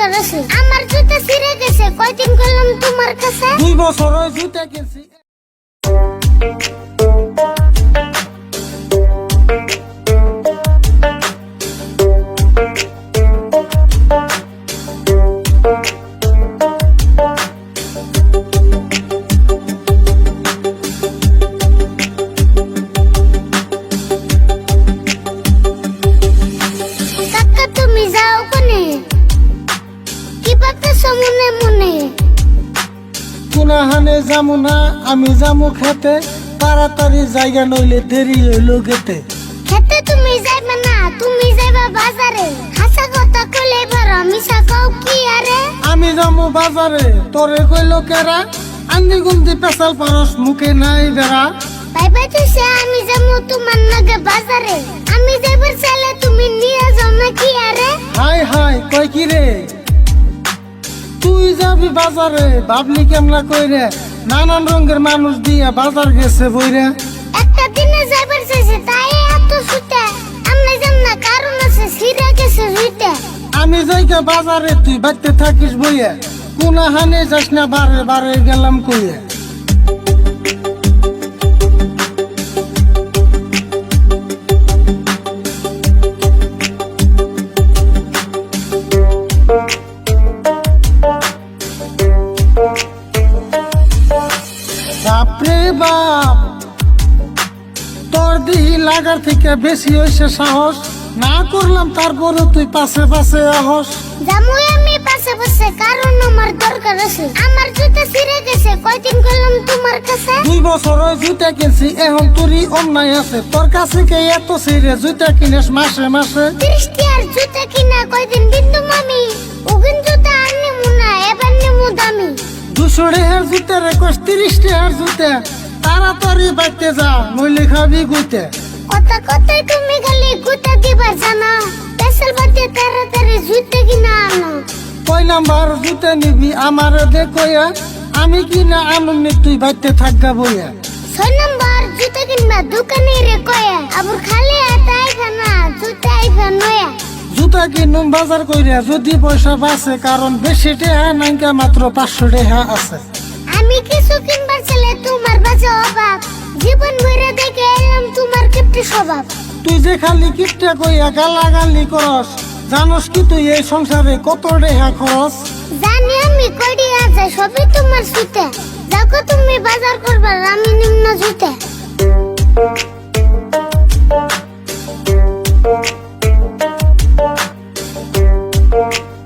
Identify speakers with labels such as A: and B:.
A: দরকার আছে আমার জুতা ছিঁড়ে গেছে। কয়দিন করলাম তোমার কাছে?
B: দুই বছর জুতা
A: কাকা তুমি যাও কোনে? কি ভাবতেছ মনে। মনে
B: কোনাহানে যামু না আমি যামু খেতে। তাড়াতাড়ি জায়গা নইলে দেরি হইল গেতে।
A: খেতে তুমি যাইবে না তুমি যাইবা বাজারে। হাসা কথা কইলে পারো মিশা কও কি আরে।
B: আমি যামু বাজারে তোরে কইল কেরা? আন্দি গুন্দি পেশাল পারস মুখে নাই বেড়া।
A: ভাই ভাই তুই আমি যাব তোমার নাগে বাজারে। আমি যাইবার চাইলে তুমি নিয়ে যাও না কি আরে।
B: হাই হাই কই কি রে? যাবি বাজারে? ভাবলি কেমলা কইরে? নানান রঙের মানুষ দিয়া বাজার গেছে বইরে।
A: একটা দিনে যাইবার চাইছে তাই এত সুতে। আমরা যাম না কারণ আছে সিরা গেছে জুইতে
B: আমি যাইকে বাজারে তুই বাড়তে থাকিস বইয়ে। কোনাহানে যাস না বারে বারে গেলাম কইয়ে। বাপরে বাপ তোর দিহি লাগার থেকে বেশি হয়েছে সাহস। না করলাম তারপরে তুই পাশে পাশে আহস।
A: জামু আমি পাশে পাশে কারণ আমার দরকার আছে। আমার জুতা ছিঁড়ে গেছে কয়দিন করলাম তোমার কাছে?
B: দুই বছর ওই জুতা কিনছি এখন তোরই অন্যায় আছে। তোর কাছে কে এত সিরে জুতা কিনিস মাসে মাসে?
A: বৃষ্টি আর জুতা কিনা কয়দিন বিন্দু মামি? জুতা
B: দুশো রেহার জুতা রে কস তিরিশ টেহার জুতা তাড়াতাড়ি বাইতে যা নইলে খাবি গুতে।
A: কথা কথাই তুমি খালি গুতা দিবার জানা পেশাল বাদে তাড়াতাড়ি জুতা কিনা আনো।
B: কয় নাম্বার জুতা নিবি আমার দেখয়া আমি কিনা আনন্দ তুই বাইতে থাকবা বইয়া।
A: ছয় নম্বর জুতা কিনবা দোকানে রে কয়া আবার জুতা
B: কিনুম বাজার কইরা যদি পয়সা বাঁচে কারণ বেশি টেহা নাইকা মাত্র পাঁচশো টেহা আছে।
A: আমি কিছু কিনবার ছেলে তোমার বাজে অভাব। জীবন ভরে দেখে এলাম তোমার কিপ্টি স্বভাব।
B: তুই যে খালি কিপটা কইয়া গালা গালি করস জানস কি তুই এই সংসারে কত টেহা খরচ?
A: জানি আমি কয়ডি আছে সবই তোমার সুতে। দেখো তুমি বাজার করবার আমি নিম্ন জুতে Música